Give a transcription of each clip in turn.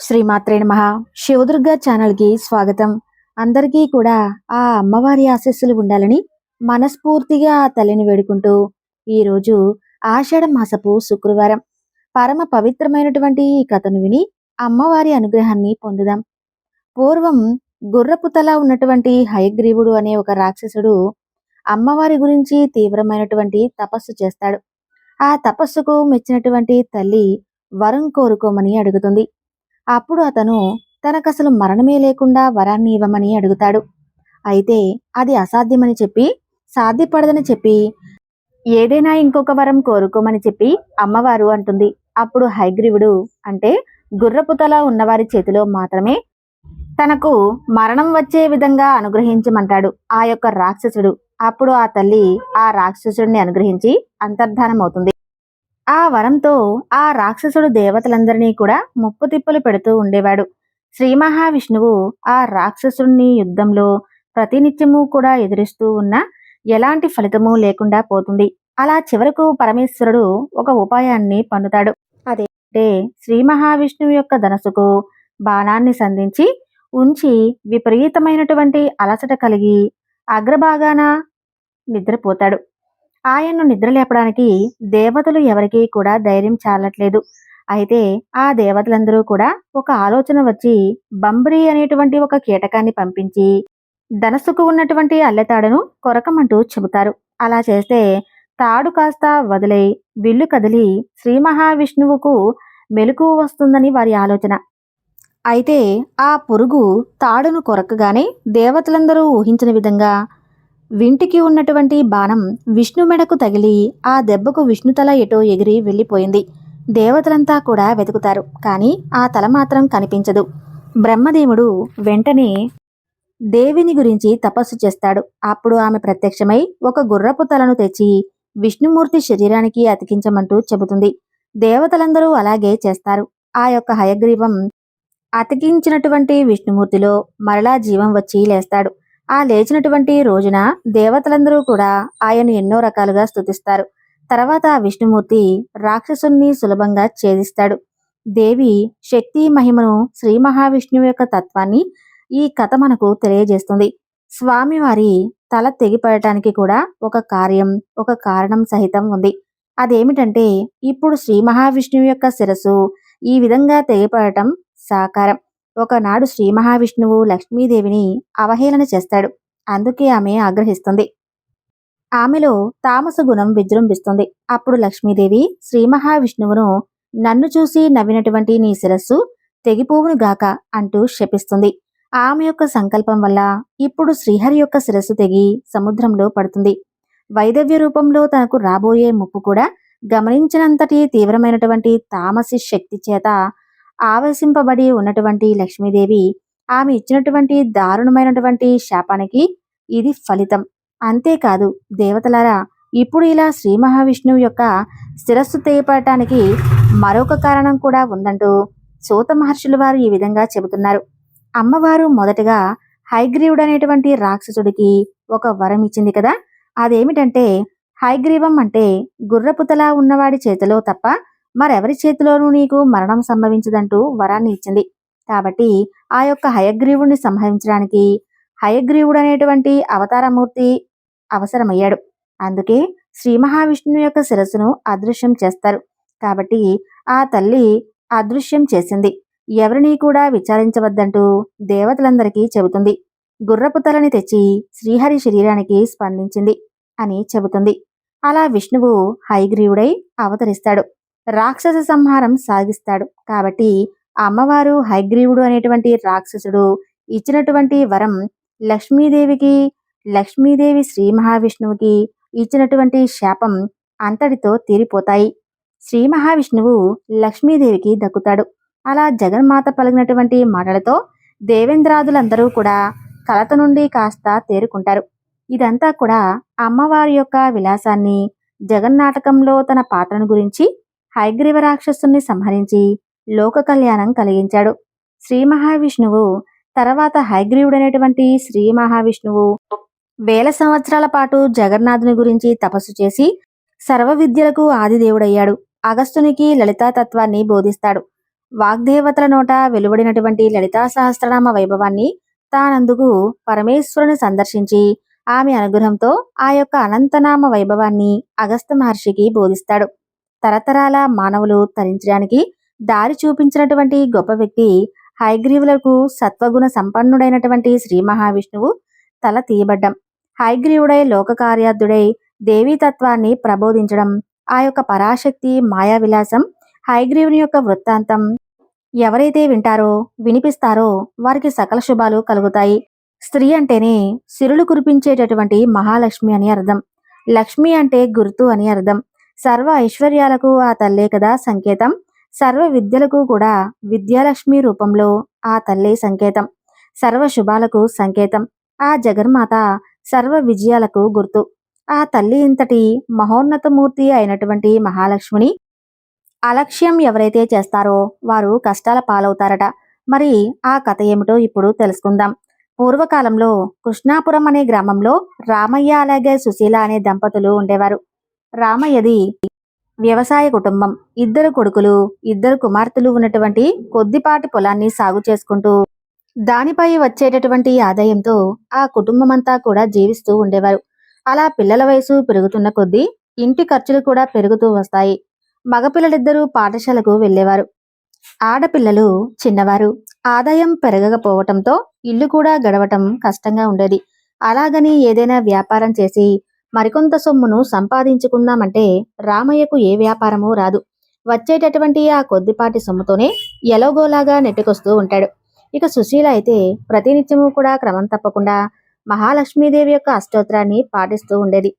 శ్రీమాత్రే నమ. శివదుర్గ ఛానల్కి స్వాగతం. అందరికీ కూడా ఆ అమ్మవారి ఆశస్సులు ఉండాలని మనస్ఫూర్తిగా తల్లిని వేడుకుంటూ ఈరోజు ఆషాఢ మాసపు శుక్రవారం. పరమ పవిత్రమైనటువంటి ఈ కథను విని అమ్మవారి అనుగ్రహాన్ని పొందుదాం. పూర్వం గుర్రపుతలా ఉన్నటువంటి హయగ్రీవుడు అనే ఒక రాక్షసుడు అమ్మవారి గురించి తీవ్రమైనటువంటి తపస్సు చేస్తాడు. ఆ తపస్సుకు మెచ్చినటువంటి తల్లి వరం కోరుకోమని అడుగుతుంది. అప్పుడు అతను తనకసలు మరణమే లేకుండా వరాన్ని ఇవ్వమని అడుగుతాడు. అయితే అది అసాధ్యమని చెప్పి సాధ్యపడదని చెప్పి ఏదైనా ఇంకొక వరం కోరుకోమని చెప్పి అమ్మవారు అంటుంది. అప్పుడు హైగ్రీవుడు అంటే గుర్రపుతల ఉన్నవారి చేతిలో మాత్రమే తనకు మరణం వచ్చే విధంగా అనుగ్రహించమంటాడు ఆ యొక్క రాక్షసుడు. అప్పుడు ఆ తల్లి ఆ రాక్షసుడిని అనుగ్రహించి అంతర్ధానమవుతుంది. ఆ వరంతో ఆ రాక్షసుడు దేవతలందరినీ కూడా ముప్పు తిప్పలు పెడుతూ ఉండేవాడు. శ్రీ మహావిష్ణువు ఆ రాక్షసుడిని యుద్ధంలో ప్రతినిత్యము కూడా ఎదురిస్తూ ఉన్న ఎలాంటి ఫలితము లేకుండా పోతుంది. అలా చివరకు పరమేశ్వరుడు ఒక ఉపాయాన్ని పన్నుతాడు అదేంటే శ్రీ మహావిష్ణువు యొక్క ధనసుకు బాణాన్ని సంధించి ఉంచి విపరీతమైనటువంటి అలసట కలిగి అగ్రభాగాన నిద్రపోతాడు. ఆయన్ను నిద్రలేపడానికి దేవతలు ఎవరికీ కూడా ధైర్యం చాలట్లేదు. అయితే ఆ దేవతలందరూ కూడా ఒక ఆలోచన వచ్చి బంబ్రి అనేటువంటి ఒక కీటకాన్ని పంపించి ధనస్సుకు ఉన్నటువంటి అల్లెతాడును కొరకమంటూ చెబుతారు. అలా చేస్తే తాడు కాస్త వదిలై విల్లు కదిలి శ్రీ మహావిష్ణువుకు మెలకు వస్తుందని వారి ఆలోచన. అయితే ఆ పురుగు తాడును కొరకగానే దేవతలందరూ ఊహించిన విధంగా వింటికి ఉన్నటువంటి బాణం విష్ణు మెడకు తగిలి ఆ దెబ్బకు విష్ణు తల ఎటో ఎగిరి వెళ్ళిపోయింది. దేవతలంతా కూడా వెతుకుతారు కానీ ఆ తల మాత్రం కనిపించదు. బ్రహ్మదేవుడు వెంటనే దేవిని గురించి తపస్సు చేస్తాడు. అప్పుడు ఆమె ప్రత్యక్షమై ఒక గుర్రపు తలను తెచ్చి విష్ణుమూర్తి శరీరానికి అతికించమంటూ చెబుతుంది. దేవతలందరూ అలాగే చేస్తారు. ఆ యొక్క హయగ్రీవం అతికించినటువంటి విష్ణుమూర్తిలో మరలా జీవం వచ్చి లేస్తాడు. ఆ లేచినటువంటి రోజున దేవతలందరూ కూడా ఆయన ఎన్నో రకాలుగా స్థుతిస్తారు తర్వాత విష్ణుమూర్తి రాక్షసుణ్ణి సులభంగా ఛేదిస్తాడు. దేవి శక్తి మహిమను శ్రీ మహావిష్ణువు యొక్క తత్వాన్ని ఈ కథ మనకు తెలియజేస్తుంది. స్వామివారి తల తెగిపడటానికి కూడా ఒక కార్యం ఒక కారణం సహితం ఉంది. అదేమిటంటే ఇప్పుడు శ్రీ మహావిష్ణువు యొక్క శిరస్సు ఈ విధంగా తెగిపడటం సాకారం. ఒకనాడు శ్రీ మహావిష్ణువు లక్ష్మీదేవిని అవహేళన చేస్తాడు. అందుకే ఆమె ఆగ్రహిస్తుంది. ఆమెలో తామస గుణం విజృంభిస్తుంది. అప్పుడు లక్ష్మీదేవి శ్రీ మహావిష్ణువును నన్ను చూసి నవ్వినటువంటి నీ శిరస్సు తెగిపోవును గాక అంటూ శపిస్తుంది. ఆమె యొక్క సంకల్పం వల్ల ఇప్పుడు శ్రీహరి యొక్క శిరస్సు తెగి సముద్రంలో పడుతుంది. వైదవ్య రూపంలో తనకు రాబోయే ముప్పు కూడా గమనించినంతటి తీవ్రమైనటువంటి తామసి శక్తి చేత ఆవేశింపబడి ఉన్నటువంటి లక్ష్మీదేవి ఆమె ఇచ్చినటువంటి దారుణమైనటువంటి శాపానికి ఇది ఫలితం. అంతేకాదు దేవతలారా ఇప్పుడు ఇలా శ్రీ మహావిష్ణువు యొక్క శిరస్సు తెయపడటానికి మరొక కారణం కూడా ఉందంటూ సూత మహర్షులు వారు ఈ విధంగా చెబుతున్నారు. అమ్మవారు మొదటగా హైగ్రీవుడు అనేటువంటి రాక్షసుడికి ఒక వరం ఇచ్చింది కదా అదేమిటంటే హైగ్రీవం అంటే గుర్రపుతలా ఉన్నవాడి చేతిలో తప్ప మరెవరి చేతిలోనూ నీకు మరణం సంభవించదంటూ వరాన్ని ఇచ్చింది. కాబట్టి ఆ యొక్క హయగ్రీవుడిని సంహరించడానికి హయగ్రీవుడు అనేటువంటి అవతారమూర్తి అవసరమయ్యాడు. అందుకే శ్రీ మహావిష్ణువు యొక్క శిరస్సును అదృశ్యం చేస్తారు. కాబట్టి ఆ తల్లి అదృశ్యం చేసింది. ఎవరినీ కూడా విచారించవద్దంటూ దేవతలందరికీ చెబుతుంది. గుర్రపు తలని తెచ్చి శ్రీహరి శరీరానికి స్పందించింది అని చెబుతుంది. అలా విష్ణువు హైగ్రీవుడై అవతరిస్తాడు. రాక్షస సంహారం సాగిస్తాడు. కాబట్టి అమ్మవారు హైగ్రీవుడు అనేటువంటి రాక్షసుడు ఇచ్చినటువంటి వరం లక్ష్మీదేవికి లక్ష్మీదేవి శ్రీ మహావిష్ణువుకి ఇచ్చినటువంటి శాపం అంతటితో తీరిపోతాయి. శ్రీ మహావిష్ణువు లక్ష్మీదేవికి దక్కుతాడు. అలా జగన్మాత పలిగినటువంటి మాటలతో దేవేంద్రాదులందరూ కూడా కలత నుండి కాస్త తేరుకుంటారు. ఇదంతా కూడా అమ్మవారి యొక్క విలాసాన్ని జగన్నాటకంలో తన పాత్రను గురించి హైగ్రీవ రాక్షసుని సంహరించి లోక కళ్యాణం కలిగించాడు. శ్రీ మహావిష్ణువు తర్వాత హైగ్రీవుడైనటువంటి శ్రీ మహావిష్ణువు వేల సంవత్సరాల పాటు జగన్నాథుని గురించి తపస్సు చేసి సర్వ విద్యలకు ఆదిదేవుడయ్యాడు. అగస్తునికి లలితా తత్వాన్ని బోధిస్తాడు. వాగ్దేవతల నోట వెలువడినటువంటి లలితా సహస్రనామ వైభవాన్ని తానందుకు పరమేశ్వరుని సందర్శించి ఆమె అనుగ్రహంతో ఆ యొక్క అనంతనామ వైభవాన్ని అగస్త మహర్షికి బోధిస్తాడు. తరతరాల మానవులు తరించడానికి దారి చూపించినటువంటి గొప్ప వ్యక్తి హైగ్రీవులకు సత్వగుణ సంపన్నుడైనటువంటి శ్రీ మహావిష్ణువు తల తీయబడ్డం. హైగ్రీవుడై లోక కార్యార్థుడై దేవీ తత్వాన్ని ప్రబోధించడం ఆ యొక్క పరాశక్తి మాయా విలాసం హైగ్రీవుని యొక్క వృత్తాంతం ఎవరైతే వింటారో వినిపిస్తారో వారికి సకల శుభాలు కలుగుతాయి. స్త్రీ అంటేనే సిరులు కురిపించేటటువంటి మహాలక్ష్మి అని అర్థం. లక్ష్మి అంటే గుర్తు అని అర్థం. సర్వ ఐశ్వర్యాలకు ఆ తల్లే కదా సంకేతం. సర్వ విద్యలకు కూడా విద్యాలక్ష్మి రూపంలో ఆ తల్లే సంకేతం. సర్వ శుభాలకు సంకేతం. ఆ జగన్మాత సర్వ విజయాలకు గుర్తు. ఆ తల్లి ఇంతటి మహోన్నతమూర్తి అయినటువంటి మహాలక్ష్మిని అలక్ష్యం ఎవరైతే చేస్తారో వారు కష్టాల పాలవుతారట. మరి ఆ కథ ఏమిటో ఇప్పుడు తెలుసుకుందాం. పూర్వకాలంలో కృష్ణాపురం అనే గ్రామంలో రామయ్య అలాగే సుశీల అనే దంపతులు ఉండేవారు. రామయ్యది. వ్యవసాయ కుటుంబం. ఇద్దరు కొడుకులు ఇద్దరు కుమార్తెలు ఉన్నటువంటి కొద్దిపాటి పొలాన్ని సాగు చేసుకుంటూ దానిపై వచ్చేటటువంటి ఆదాయంతో ఆ కుటుంబం అంతా కూడా జీవిస్తూ ఉండేవారు. అలా పిల్లల వయసు పెరుగుతున్న కొద్దీ ఇంటి ఖర్చులు కూడా పెరుగుతూ వస్తాయి. మగపిల్లలిద్దరూ పాఠశాలకు వెళ్ళేవారు. ఆడపిల్లలు చిన్నవారు. ఆదాయం పెరగకపోవటంతో ఇల్లు కూడా గడవటం కష్టంగా ఉండేది. అలాగని ఏదైనా వ్యాపారం చేసి మరికొంత సొమ్మును సంపాదించుకుందామంటే రామయ్యకు ఏ వ్యాపారమూ రాదు. వచ్చేటటువంటి ఆ కొద్దిపాటి సొమ్ముతోనే ఎలాగోలాగా నెట్టుకొస్తూ ఉంటాడు. ఇక సుశీల అయితే ప్రతినిత్యము కూడా క్రమం తప్పకుండా మహాలక్ష్మీదేవి యొక్క అష్టోత్తరాన్ని పాటిస్తూ ఉండేది.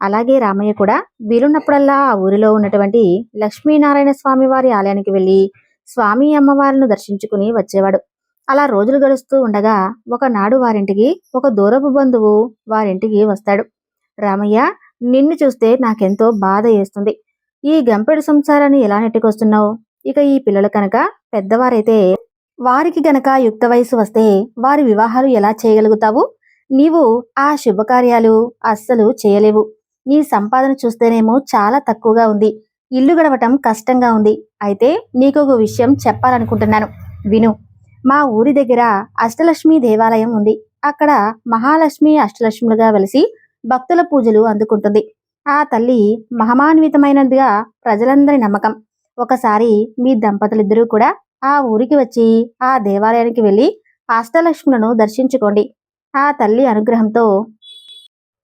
అలాగే రామయ్య కూడా వీలున్నప్పుడల్లా ఆ ఊరిలో ఉన్నటువంటి లక్ష్మీనారాయణ స్వామి వారి ఆలయానికి వెళ్ళి స్వామి అమ్మవారిని దర్శించుకుని వచ్చేవాడు. అలా రోజులు గడుస్తూ ఉండగా ఒకనాడు వారింటికి ఒక దూరపు బంధువు వారింటికి వస్తాడు. రామయ్య నిన్ను చూస్తే నాకెంతో బాధ వేస్తుంది. ఈ గంపెడు సంసారాన్ని ఎలా నెట్టుకొస్తున్నావు? ఇక ఈ పిల్లలు కనుక పెద్దవారైతే వారికి గనక యుక్త వయసు వస్తే వారి వివాహాలు ఎలా చేయగలుగుతావు? నీవు ఆ శుభకార్యాలు అస్సలు చేయలేవు. నీ సంపాదన చూస్తేనేమో చాలా తక్కువగా ఉంది. ఇల్లు గడవటం కష్టంగా ఉంది. అయితే నీకు ఒక విషయం చెప్పాలనుకుంటున్నాను. విను. మా ఊరి దగ్గర అష్టలక్ష్మి దేవాలయం ఉంది. అక్కడ మహాలక్ష్మి అష్టలక్ష్ములుగా వెలిసి భక్తుల పూజలు అందుకుంటుంది. ఆ తల్లి మహమాన్వితమైనదిగా ప్రజలందరి నమ్మకం. ఒకసారి మీ దంపతులిద్దరూ కూడా ఆ ఊరికి వచ్చి ఆ దేవాలయానికి వెళ్ళి అష్టలక్ష్ములను దర్శించుకోండి. ఆ తల్లి అనుగ్రహంతో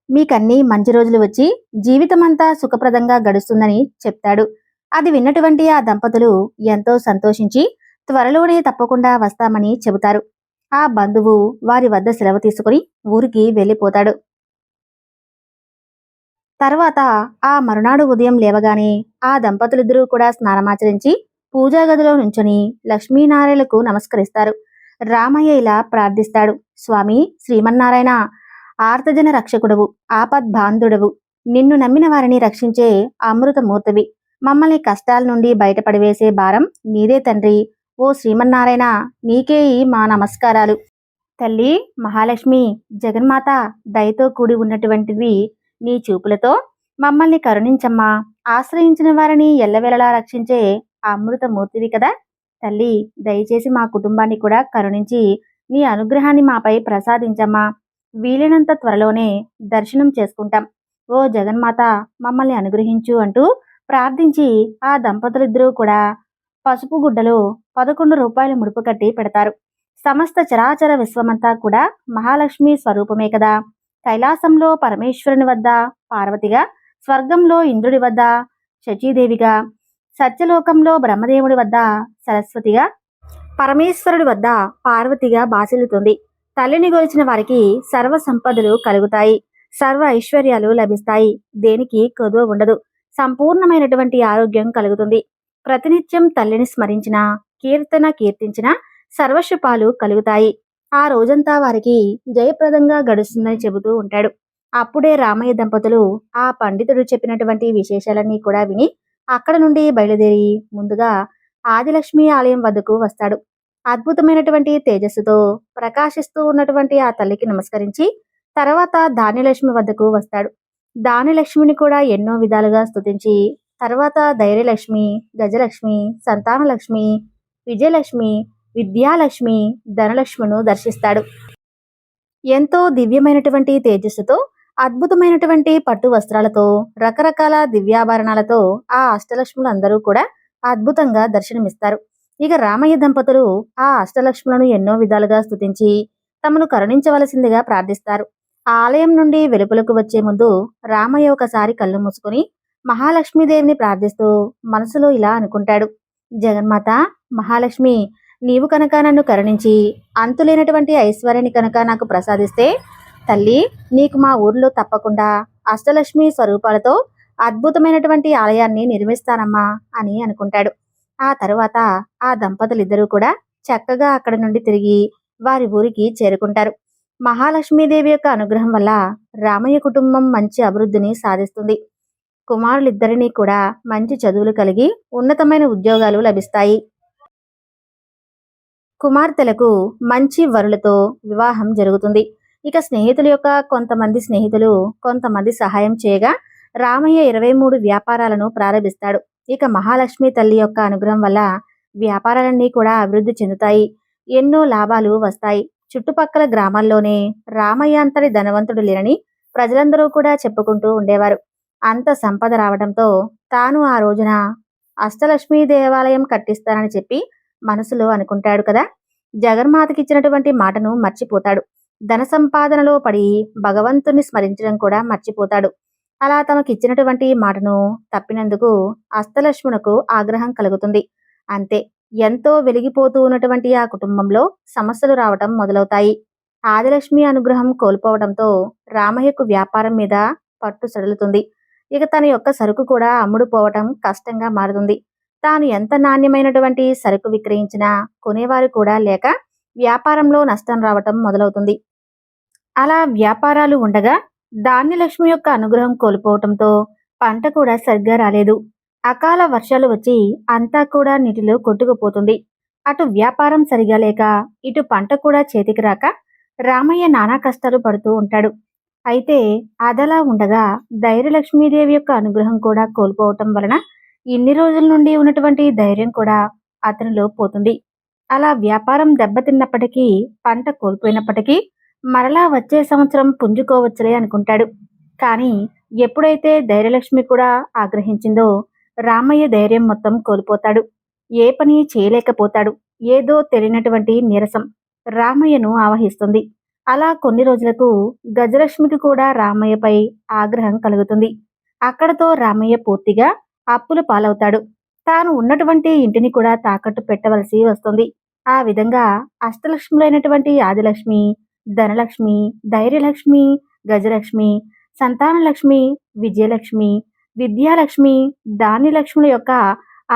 మీకన్నీ మంచి రోజులు వచ్చి జీవితమంతా సుఖప్రదంగా గడుస్తుందని చెప్తాడు. అది విన్నటువంటి ఆ దంపతులు ఎంతో సంతోషించి త్వరలోనే తప్పకుండా వస్తామని చెబుతారు. ఆ బంధువు వారి వద్ద సెలవు తీసుకుని ఊరికి వెళ్ళిపోతాడు. తర్వాత ఆ మరునాడు ఉదయం లేవగానే ఆ దంపతులిద్దరూ కూడా స్నానమాచరించి పూజా గదిలో నుంచొని లక్ష్మీనారాయణకు నమస్కరిస్తారు. రామయ్య ఇలా ప్రార్థిస్తాడు. స్వామి శ్రీమన్నారాయణ ఆర్తజన రక్షకుడవు ఆపద్బాంధుడవు. నిన్ను నమ్మిన వారిని రక్షించే అమృతమూర్తివి. మమ్మల్ని కష్టాల నుండి బయటపడివేసే భారం నీదే తండ్రి. ఓ శ్రీమన్నారాయణ నీకే మా నమస్కారాలు. తల్లి మహాలక్ష్మి జగన్మాత దయతో కూడి ఉన్నటువంటివి నీ చూపులతో మమ్మల్ని కరుణించమ్మా. ఆశ్రయించిన వారిని ఎల్లవెలలా రక్షించే అమృతమూర్తివి కదా. తల్లి దయచేసి మా కుటుంబాన్ని కూడా కరుణించి నీ అనుగ్రహాన్ని మాపై ప్రసాదించమ్మా. వీలైనంత త్వరలోనే దర్శనం చేసుకుంటాం. ఓ జగన్మాత మమ్మల్ని అనుగ్రహించు అంటూ ప్రార్థించి ఆ దంపతులిద్దరూ కూడా పసుపు గుడ్డలో పదకొండు రూపాయలు ముడుపు కట్టి పెడతారు. సమస్త చరాచర విశ్వమంతా కూడా మహాలక్ష్మి స్వరూపమే కదా. కైలాసంలో పరమేశ్వరుని వద్ద పార్వతిగా స్వర్గంలో ఇంద్రుడి వద్ద శచీదేవిగా సత్యలోకంలో బ్రహ్మదేవుడి వద్ద సరస్వతిగా పరమేశ్వరుడి వద్ద పార్వతిగా బాసిల్లుతుంది. తల్లిని గొలిచిన వారికి సర్వ సంపదలు కలుగుతాయి. సర్వ ఐశ్వర్యాలు లభిస్తాయి. దేనికి కొదువ ఉండదు. సంపూర్ణమైనటువంటి ఆరోగ్యం కలుగుతుంది. ప్రతినిత్యం తల్లిని స్మరించిన కీర్తన కీర్తించిన సర్వశుపాలు కలుగుతాయి. ఆ రోజంతా వారికి జయప్రదంగా గడుస్తుందని చెబుతూ ఉంటాడు. అప్పుడే రామయ్య దంపతులు ఆ పండితుడు చెప్పినటువంటి విశేషాలన్నీ కూడా విని అక్కడ నుండి బయలుదేరి ముందుగా ఆదిలక్ష్మి ఆలయం వద్దకు వస్తాడు. అద్భుతమైనటువంటి తేజస్సుతో ప్రకాశిస్తూ ఉన్నటువంటి ఆ తల్లికి నమస్కరించి తర్వాత ధాన్యలక్ష్మి వద్దకు వస్తాడు. దానిలక్ష్మిని కూడా ఎన్నో విధాలుగా స్తుతించి తర్వాత ధైర్యలక్ష్మి గజలక్ష్మి సంతానలక్ష్మి విజయలక్ష్మి విద్యాలక్ష్మి ధనలక్ష్మిను దర్శిస్తాడు. ఎంతో దివ్యమైనటువంటి తేజస్సుతో అద్భుతమైనటువంటి పట్టు వస్త్రాలతో రకరకాల దివ్యాభరణాలతో ఆ అష్టలక్ష్ములు అందరూ కూడా అద్భుతంగా దర్శనమిస్తారు. ఇక రామయ్య దంపతులు ఆ అష్టలక్ష్ములను ఎన్నో విధాలుగా స్థుతించి తమను కరుణించవలసిందిగా ప్రార్థిస్తారు. ఆ ఆలయం నుండి వెలుపలకు వచ్చే ముందు రామయ్య ఒకసారి కళ్ళు మూసుకొని మహాలక్ష్మీదేవిని ప్రార్థిస్తూ మనసులో ఇలా అనుకుంటాడు. జగన్మాత మహాలక్ష్మి నీవు కనుక నన్ను కరుణించి అంతులేనటువంటి ఐశ్వర్యాన్ని కనుక నాకు ప్రసాదిస్తే తల్లి నీకు మా ఊర్లో తప్పకుండా అష్టలక్ష్మి స్వరూపాలతో అద్భుతమైనటువంటి ఆలయాన్ని నిర్మిస్తానమ్మా అని అనుకుంటాడు. ఆ తరువాత ఆ దంపతులిద్దరూ కూడా చక్కగా అక్కడి నుండి తిరిగి వారి ఊరికి చేరుకుంటారు. మహాలక్ష్మీదేవి యొక్క అనుగ్రహం వల్ల రామయ్య కుటుంబం మంచి అభివృద్ధిని సాధిస్తుంది. కుమారులిద్దరినీ కూడా మంచి చదువులు కలిగి ఉన్నతమైన ఉద్యోగాలు లభిస్తాయి. కుమార్తెలకు మంచి వరులతో వివాహం జరుగుతుంది. ఇక స్నేహితుల యొక్క కొంతమంది స్నేహితులు కొంతమంది సహాయం చేయగా రామయ్య ఇరవై మూడు వ్యాపారాలను ప్రారంభిస్తాడు. ఇక మహాలక్ష్మి తల్లి యొక్క అనుగ్రహం వల్ల వ్యాపారాలన్నీ కూడా అభివృద్ధి చెందుతాయి. ఎన్నో లాభాలు వస్తాయి. చుట్టుపక్కల గ్రామాల్లోనే రామయ్య అంతటి ధనవంతుడు లేరని ప్రజలందరూ కూడా చెప్పుకుంటూ ఉండేవారు. అంత సంపద రావడంతో తాను ఆ రోజున అష్టలక్ష్మీ దేవాలయం కట్టిస్తానని చెప్పి మనసులో అనుకుంటాడు కదా? జగన్మాతకి ఇచ్చినటువంటి మాటను మర్చిపోతాడు. ధన సంపాదనలో పడి భగవంతుని స్మరించడం కూడా మర్చిపోతాడు. అలా తమకిచ్చినటువంటి మాటను తప్పినందుకు అష్టలక్ష్మునకు ఆగ్రహం కలుగుతుంది. అంతే ఎంతో వెలిగిపోతూ ఉన్నటువంటి ఆ కుటుంబంలో సమస్యలు రావటం మొదలవుతాయి. ఆదిలక్ష్మి అనుగ్రహం కోల్పోవడంతో రామయ్యకు వ్యాపారం మీద పట్టు సడలుతుంది. ఇక తన యొక్క సరుకు కూడా అమ్ముడుపోవటం కష్టంగా మారుతుంది. తాను ఎంత నాణ్యమైనటువంటి సరుకు విక్రయించినా కొనేవారు కూడా లేక వ్యాపారంలో నష్టం రావటం మొదలవుతుంది. అలా వ్యాపారాలు ఉండగా ధాన్యలక్ష్మి యొక్క అనుగ్రహం కోల్పోవటంతో పంట కూడా సరిగ్గా రాలేదు. అకాల వర్షాలు వచ్చి అంతా కూడా నీటిలో కొట్టుకుపోతుంది. అటు వ్యాపారం సరిగా లేక ఇటు పంట కూడా చేతికి రాక రామయ్య నానా కష్టాలు పడుతూ ఉంటాడు. అయితే అదలా ఉండగా ధైర్యలక్ష్మీదేవి యొక్క అనుగ్రహం కూడా కోల్పోవటం వలన ఇన్ని రోజుల నుండి ఉన్నటువంటి ధైర్యం కూడా అతనిలో పోతుంది. అలా వ్యాపారం దెబ్బతిన్నప్పటికీ పంట కోల్పోయినప్పటికీ మరలా వచ్చే సంవత్సరం పుంజుకోవచ్చులే అనుకుంటాడు. కానీ ఎప్పుడైతే ధైర్యలక్ష్మి కూడా ఆగ్రహించిందో రామయ్య ధైర్యం మొత్తం కోల్పోతాడు. ఏ పని చేయలేకపోతాడు. ఏదో తెలియనటువంటి నీరసం రామయ్యను ఆవహిస్తుంది. అలా కొన్ని రోజులకు గజలక్ష్మికి కూడా రామయ్యపై ఆగ్రహం కలుగుతుంది. అక్కడతో రామయ్య పూర్తిగా అప్పుల పాలవుతాడు. తాను ఉన్నటువంటి ఇంటిని కూడా తాకట్టు పెట్టవలసి వస్తుంది. ఆ విధంగా అష్టలక్ష్ములైనటువంటి ఆదిలక్ష్మి ధనలక్ష్మి ధైర్యలక్ష్మి గజలక్ష్మి సంతానలక్ష్మి విజయలక్ష్మి విద్యాలక్ష్మి ధాన్యలక్ష్ముల యొక్క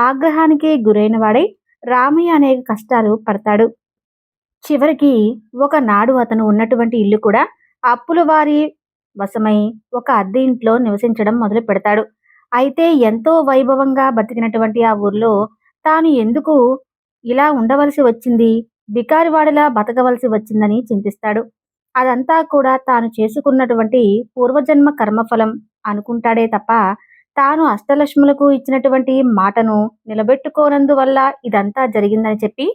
ఆగ్రహానికి గురైన వాడై రామయ్య అనేక కష్టాలు పడతాడు. చివరికి ఒకనాడు అతను ఉన్నటువంటి ఇల్లు కూడా అప్పుల వారి వశమై ఒక అద్దె ఇంట్లో నివసించడం మొదలు పెడతాడు అయితే ఎంతో వైభవంగా బతికినటువంటి ఆ ఊర్లో తాను ఎందుకు ఇలా ఉండవలసి వచ్చింది? బికారివాడిలా బతకవలసి వచ్చిందని చింతిస్తాడు. అదంతా కూడా తాను చేసుకున్నటువంటి పూర్వజన్మ కర్మఫలం అనుకుంటాడే తప్ప తాను అష్టలక్ష్ములకు ఇచ్చినటువంటి మాటను నిలబెట్టుకోనందువల్ల ఇదంతా జరిగిందని చెప్పి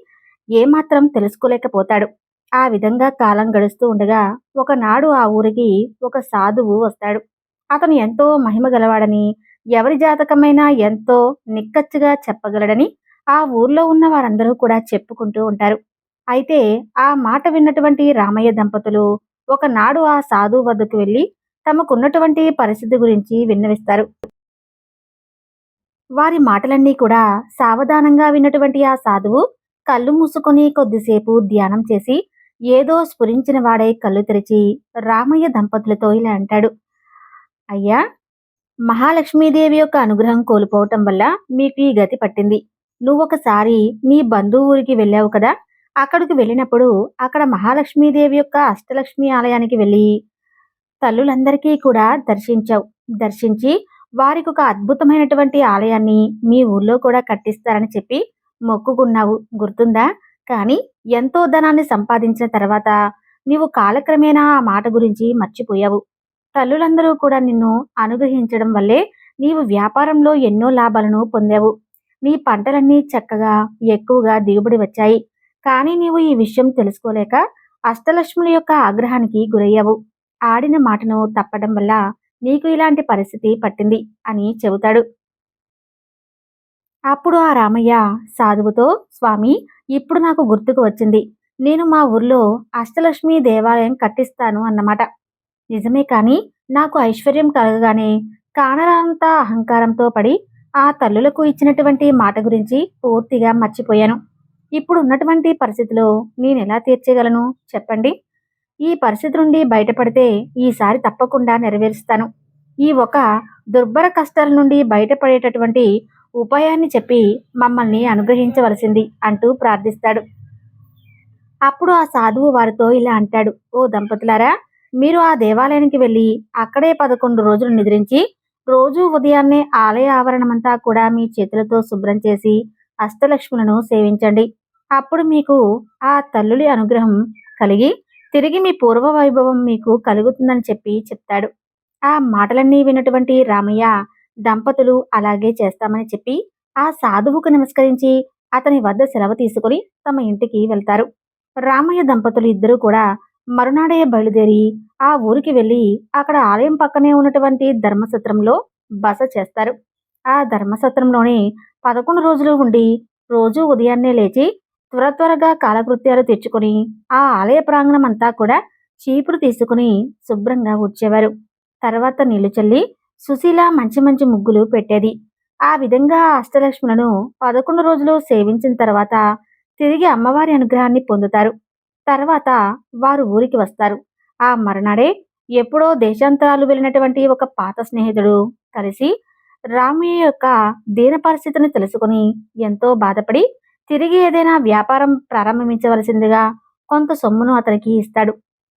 ఏమాత్రం తెలుసుకోలేకపోతాడు. ఆ విధంగా కాలం గడుస్తూ ఉండగా ఒకనాడు ఆ ఊరికి ఒక సాధువు వస్తాడు. అతను ఎంతో మహిమ గలవాడని ఎవరి జాతకమైనా ఎంతో నిక్కచ్చిగా చెప్పగలడని ఆ ఊర్లో ఉన్న వారందరూ కూడా చెప్పుకుంటూ ఉంటారు. అయితే ఆ మాట విన్నటువంటి రామయ్య దంపతులు ఒకనాడు ఆ సాధువు వద్దకు వెళ్ళి తమకున్నటువంటి పరిస్థితి గురించి విన్నవిస్తారు. వారి మాటలన్నీ కూడా సావధానంగా విన్నటువంటి ఆ సాధువు కళ్ళు మూసుకొని కొద్దిసేపు ధ్యానం చేసి ఏదో స్ఫురించిన వాడై కళ్ళు తెరిచి రామయ్య దంపతులతో ఇలా అంటాడు. అయ్యా మహాలక్ష్మీదేవి యొక్క అనుగ్రహం కోల్పోవటం వల్ల మీకు ఈ గతి పట్టింది. నువ్వొకసారి నీ బంధువు ఊరికి వెళ్ళావు కదా? అక్కడికి వెళ్ళినప్పుడు అక్కడ మహాలక్ష్మీదేవి యొక్క అష్టలక్ష్మి ఆలయానికి వెళ్ళి తల్లులందరికీ కూడా దర్శించావు. దర్శించి వారికి ఒక అద్భుతమైనటువంటి ఆలయాన్ని మీ ఊర్లో కూడా కట్టిస్తారని చెప్పి మొక్కుకున్నావు. గుర్తుందా? కానీ ఎంతో ధనాన్ని సంపాదించిన తర్వాత నీవు కాలక్రమేణా ఆ మాట గురించి మర్చిపోయావు. తల్లులందరూ కూడా నిన్ను అనుగ్రహించడం వల్లే నీవు వ్యాపారంలో ఎన్నో లాభాలను పొందావు. నీ పంటలన్నీ చక్కగా ఎక్కువగా దిగుబడి వచ్చాయి. కానీ నీవు ఈ విషయం తెలుసుకోలేక అష్టలక్ష్ముల యొక్క ఆగ్రహానికి గురయ్యావు. ఆడిన మాటను తప్పడం వల్ల నీకు ఇలాంటి పరిస్థితి పట్టింది అని చెబుతాడు. అప్పుడు ఆ రామయ్య సాధువుతో స్వామి ఇప్పుడు నాకు గుర్తుకు వచ్చింది. నేను మా ఊర్లో అష్టలక్ష్మి దేవాలయం కట్టిస్తాను అన్నమాట. నిజమే కానీ నాకు ఐశ్వర్యం కలగగానే కానరాంత అహంకారంతో పడి ఆ తల్లులకు ఇచ్చినటువంటి మాట గురించి పూర్తిగా మర్చిపోయాను. ఇప్పుడు ఉన్నటువంటి పరిస్థితిలో నేను ఎలా తీర్చగలను? చెప్పండి. ఈ పరిస్థితి నుండి బయటపడితే ఈసారి తప్పకుండా నెరవేరుస్తాను. ఈ ఒక దుర్భర కష్టాల నుండి బయటపడేటటువంటి ఉపాయాన్ని చెప్పి మమ్మల్ని అనుగ్రహించవలసింది అంటూ ప్రార్థిస్తాడు. అప్పుడు ఆ సాధువు వారితో ఇలా అంటాడు ఓ దంపతులారా మీరు ఆ దేవాలయానికి వెళ్ళి అక్కడే పదకొండు రోజులు నిద్రించి రోజు ఉదయాన్నే ఆలయ ఆవరణమంతా కూడా మీ చేతులతో శుభ్రం చేసి అష్టలక్ష్ములను సేవించండి. అప్పుడు మీకు ఆ తల్లుడి అనుగ్రహం కలిగి తిరిగి మీ పూర్వ వైభవం మీకు కలుగుతుందని చెప్పి చెప్తాడు. ఆ మాటలన్నీ విన్నటువంటి రామయ్య దంపతులు అలాగే చేస్తామని చెప్పి ఆ సాధువుకు నమస్కరించి అతని వద్ద సెలవు తీసుకుని తమ ఇంటికి వెళ్తారు. రామయ్య దంపతులు ఇద్దరూ కూడా మరునాడే బయలుదేరి ఆ ఊరికి వెళ్ళి అక్కడ ఆలయం పక్కనే ఉన్నటువంటి ధర్మసత్రంలో బస చేస్తారు. ఆ ధర్మసత్రంలోనే పదకొండు రోజులు ఉండి రోజు ఉదయాన్నే లేచి త్వర త్వరగా కాలకృత్యాలు తెచ్చుకొని ఆ ఆలయ ప్రాంగణం అంతా కూడా చీపురు తీసుకుని శుభ్రంగా ఊడ్చేవారు. తర్వాత నీళ్ళు చల్లి సుశీల మంచి మంచి ముగ్గులు పెట్టేది. ఆ విధంగా అష్టలక్ష్ములను పదకొండు రోజులు సేవించిన తర్వాత తిరిగి అమ్మవారి అనుగ్రహాన్ని పొందుతారు. తర్వాత వారు ఊరికి వస్తారు. ఆ మరునాడే ఎప్పుడో దేశాంతరాలు వెళ్ళినటువంటి ఒక పాత స్నేహితుడు కలిసి రామయ్య యొక్క దీన పరిస్థితిని తెలుసుకుని ఎంతో బాధపడి తిరిగి ఏదైనా వ్యాపారం ప్రారంభించవలసిందిగా కొంత సొమ్మును అతనికి ఇస్తాడు.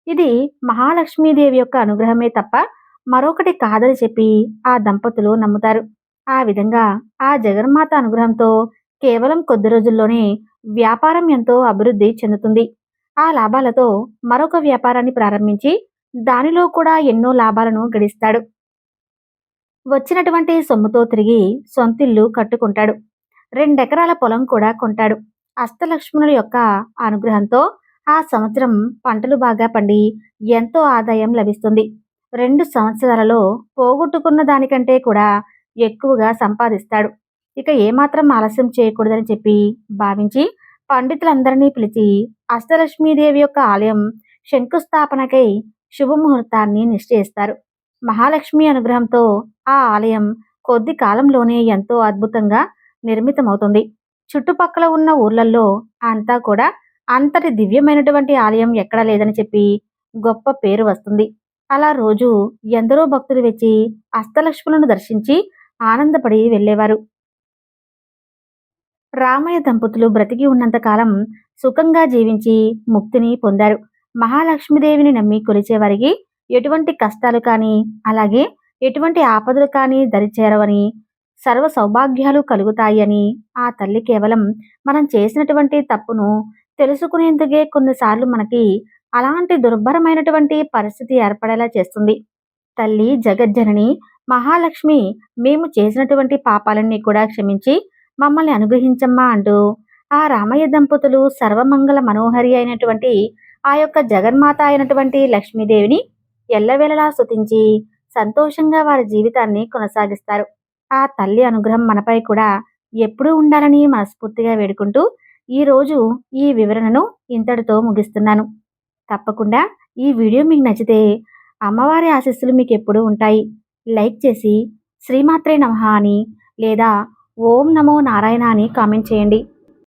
ఇది మహాలక్ష్మీదేవి యొక్క అనుగ్రహమే తప్ప మరొకటి కాదని చెప్పి ఆ దంపతులు నమ్ముతారు. ఆ విధంగా ఆ జగన్మాత అనుగ్రహంతో కేవలం కొద్ది రోజుల్లోనే వ్యాపారం ఎంతో అభివృద్ధి చెందుతుంది. ఆ లాభాలతో మరొక వ్యాపారాన్ని ప్రారంభించి దానిలో కూడా ఎన్నో లాభాలను గడిస్తాడు. వచ్చినటువంటి సొమ్ముతో తిరిగి సొంతిల్లు కట్టుకుంటాడు. రెండెకరాల పొలం కూడా కొంటాడు. అష్టలక్ష్మణుల యొక్క అనుగ్రహంతో ఆ సంవత్సరం పంటలు బాగా పండి ఎంతో ఆదాయం లభిస్తుంది. రెండు సంవత్సరాలలో పోగొట్టుకున్న దానికంటే కూడా ఎక్కువగా సంపాదిస్తాడు. ఇక ఏమాత్రం ఆలస్యం చేయకూడదని చెప్పి భావించి పండితులందరినీ పిలిచి అష్టలక్ష్మీదేవి యొక్క ఆలయం శంకుస్థాపనకై శుభముహూర్తాన్ని నిశ్చయిస్తారు. మహాలక్ష్మి అనుగ్రహంతో ఆ ఆలయం కొద్ది కాలంలోనే ఎంతో అద్భుతంగా నిర్మితమవుతుంది. చుట్టుపక్కల ఉన్న ఊర్లలో అంతా కూడా అంతటి దివ్యమైనటువంటి ఆలయం ఎక్కడా లేదని చెప్పి గొప్ప పేరు వస్తుంది. అలా రోజు ఎందరో భక్తులు వచ్చి అష్టలక్ష్ములను దర్శించి ఆనందపడి వెళ్ళేవారు. రామయ్య దంపతులు బ్రతికి ఉన్నంతకాలం సుఖంగా జీవించి ముక్తిని పొందారు. మహాలక్ష్మీదేవిని నమ్మి కొలిచేవారికి ఎటువంటి కష్టాలు కానీ అలాగే ఎటువంటి ఆపదలు కానీ దరిచేరవని సర్వ సౌభాగ్యాలు కలుగుతాయి అని ఆ తల్లి కేవలం మనం చేసినటువంటి తప్పును తెలుసుకునేందుకే కొన్నిసార్లు మనకి అలాంటి దుర్భరమైనటువంటి పరిస్థితి ఏర్పడేలా చేస్తుంది. తల్లి జగజ్జనని మహాలక్ష్మి మేము చేసినటువంటి పాపాలన్నీ కూడా క్షమించి మమ్మల్ని అనుగ్రహించమ్మా అంటూ ఆ రామయ్య దంపతులు సర్వమంగళ మనోహరి అయినటువంటి ఆ యొక్క జగన్మాత అయినటువంటి లక్ష్మీదేవిని ఎల్లవేళలా స్తుతించి సంతోషంగా వారి జీవితాన్ని కొనసాగిస్తారు. ఆ తల్లి అనుగ్రహం మనపై కూడా ఎప్పుడూ ఉండాలని మనస్ఫూర్తిగా వేడుకుంటూ ఈరోజు ఈ వివరణను ఇంతటితో ముగిస్తున్నాను. తప్పకుండా ఈ వీడియో మీకు నచ్చితే అమ్మవారి ఆశీస్సులు మీకు ఎప్పుడూ ఉంటాయి. లైక్ చేసి శ్రీమాత్రే నమహ అని లేదా ఓం నమో నారాయణ అని కామెంట్ చేయండి.